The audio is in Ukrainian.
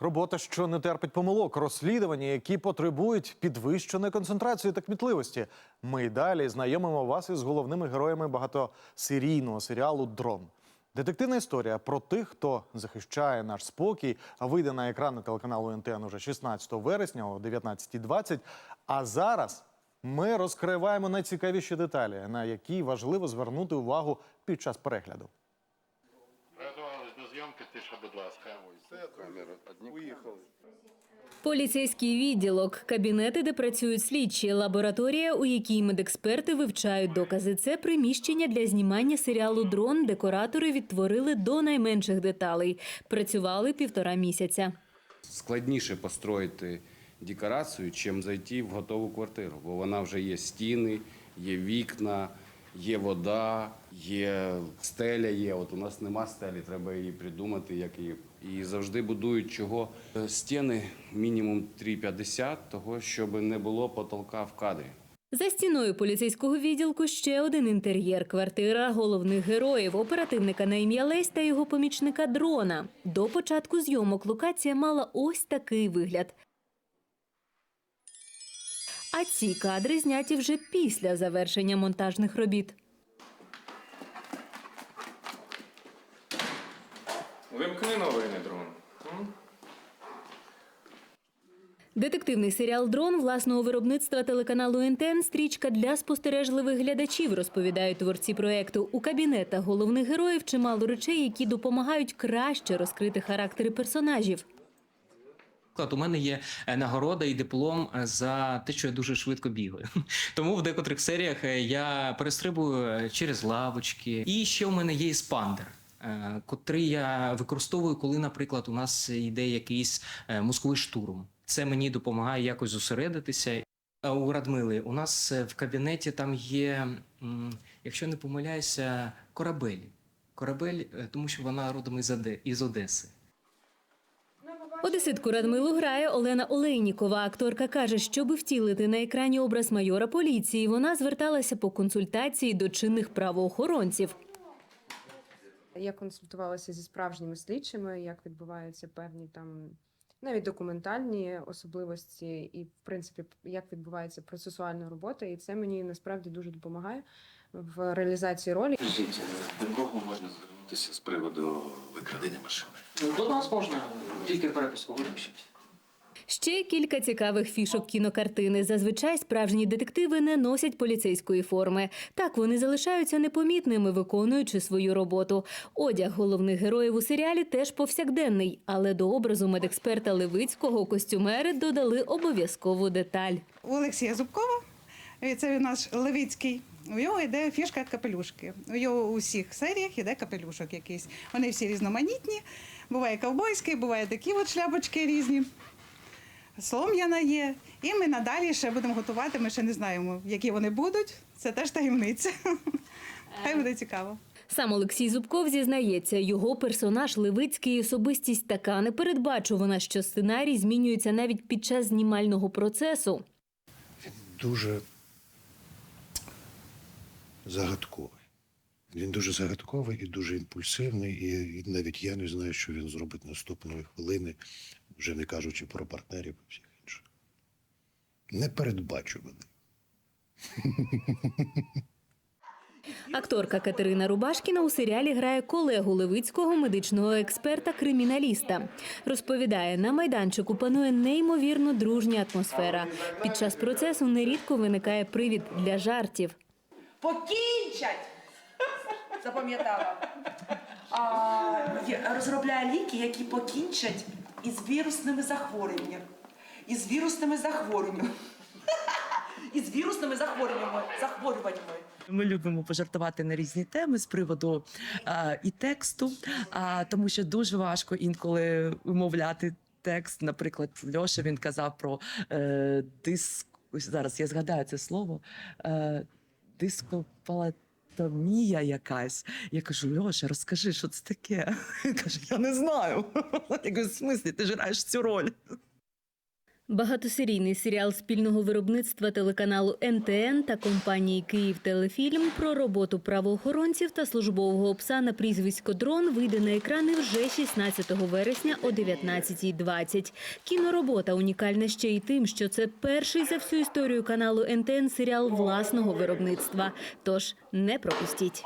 Робота, що не терпить помилок, розслідування, які потребують підвищеної концентрації та кмітливості. Ми й далі знайомимо вас із головними героями багатосерійного серіалу Дрон. Детективна історія про тих, хто захищає наш спокій, вийде на екрани телеканалу НТН уже 16 вересня о 19.20. А зараз ми розкриваємо найцікавіші деталі, на які важливо звернути увагу під час перегляду. Уїхали. Поліцейський відділок, кабінети, де працюють слідчі, лабораторія, у якій медексперти вивчають докази. Це приміщення для знімання серіалу Дрон декоратори відтворили до найменших деталей. Працювали півтора місяця. складніше построїти декорацію, чим зайти в готову квартиру, бо вона вже є стіни, є вікна, є вода, є стеля. Є. От у нас нема стелі, треба її придумати, як її. І завжди будують чого Е, стіни мінімум 3,50, того щоб не було потолка в кадрі. За стіною поліцейського відділку ще один інтер'єр. Квартира головних героїв, оперативника на ім'я Лесь та його помічника дрона. До початку зйомок локація мала ось такий вигляд. А ці кадри зняті вже після завершення монтажних робіт. Вимкни новини, дрон. М? Детективний серіал Дрон власного виробництва телеканалу НТН стрічка для спостережливих глядачів, розповідають творці проекту. У кабінетах головних героїв чимало речей, які допомагають краще розкрити характери персонажів. Наприклад, у мене є е, нагорода і диплом е, за те, що я дуже швидко бігаю. Тому в декотрих серіях е, я перестрибую через лавочки. І ще у мене є еспандер, е, котрий я використовую, коли, наприклад, у нас йде якийсь мозковий штурм. Це мені допомагає якось зосередитися. У Радмили у нас в кабінеті там є, якщо не помиляюся, корабель. Корабель, тому що вона родом із Одеси. Одеситку Радмилу грає Олена Олейнікова. Акторка каже, щоби втілити на екрані образ майора поліції, вона зверталася по консультації до чинних правоохоронців. Я консультувалася зі справжніми слідчими, як відбуваються певні там навіть документальні особливості, і в принципі, як відбувається процесуальна робота, і це мені насправді дуже допомагає в реалізації ролі. Скажіть, до кого можна звернутися з приводу викрадення машини? До нас можна тільки переписку випишіть. Ще кілька цікавих фішок кінокартини. Зазвичай справжні детективи не носять поліцейської форми. Так вони залишаються непомітними, виконуючи свою роботу. Одяг головних героїв у серіалі теж повсякденний, але до образу медексперта Левицького костюмери додали обов'язкову деталь. У Олексія Зубкова, і це наш Левицький. У нього йде фішка капелюшки. У його у всіх серіях йде капелюшок якийсь. Вони всі різноманітні. Буває ковбойський, буває такі от шляпочки різні. Солом'яна є. І ми надалі ще будемо готувати. Ми ще не знаємо, які вони будуть. Це теж таємниця. Хай буде цікаво. Сам Олексій Зубков зізнається, його персонаж Левицький особистість така непередбачувана, що сценарій змінюється навіть під час знімального процесу. Він дуже загадковий. Він дуже загадковий і дуже імпульсивний, і, і навіть я не знаю, що він зробить наступної хвилини, вже не кажучи про партнерів і всіх інших. Непередбачуваний. Акторка Катерина Рубашкіна у серіалі грає колегу Левицького медичного експерта-криміналіста. Розповідає, на майданчику панує неймовірно дружня атмосфера. Під час процесу нерідко виникає привід для жартів. Покінчать! Запам'ятала. А, розробляє ліки, які покінчать із вірусними захворюваннями. Із вірусними захворюваннями. Із вірусними захворюваннями. захворюваннями. Ми любимо пожартувати на різні теми з приводу а, і тексту, а, тому що дуже важко інколи вимовляти текст. Наприклад, Льоша він казав про е, диск. Зараз я згадаю це слово. Е, дископалатомія якась. Я кажу: Льоша, розкажи, що це таке? Він каже: Я не знаю. Я кажу, в смислі, ти граєш цю роль. Багатосерійний серіал спільного виробництва телеканалу НТН та компанії Київ Телефільм про роботу правоохоронців та службового пса на прізвисько Дрон вийде на екрани вже 16 вересня о 19.20. Кіноробота унікальна ще й тим, що це перший за всю історію каналу НТН серіал власного виробництва. Тож не пропустіть.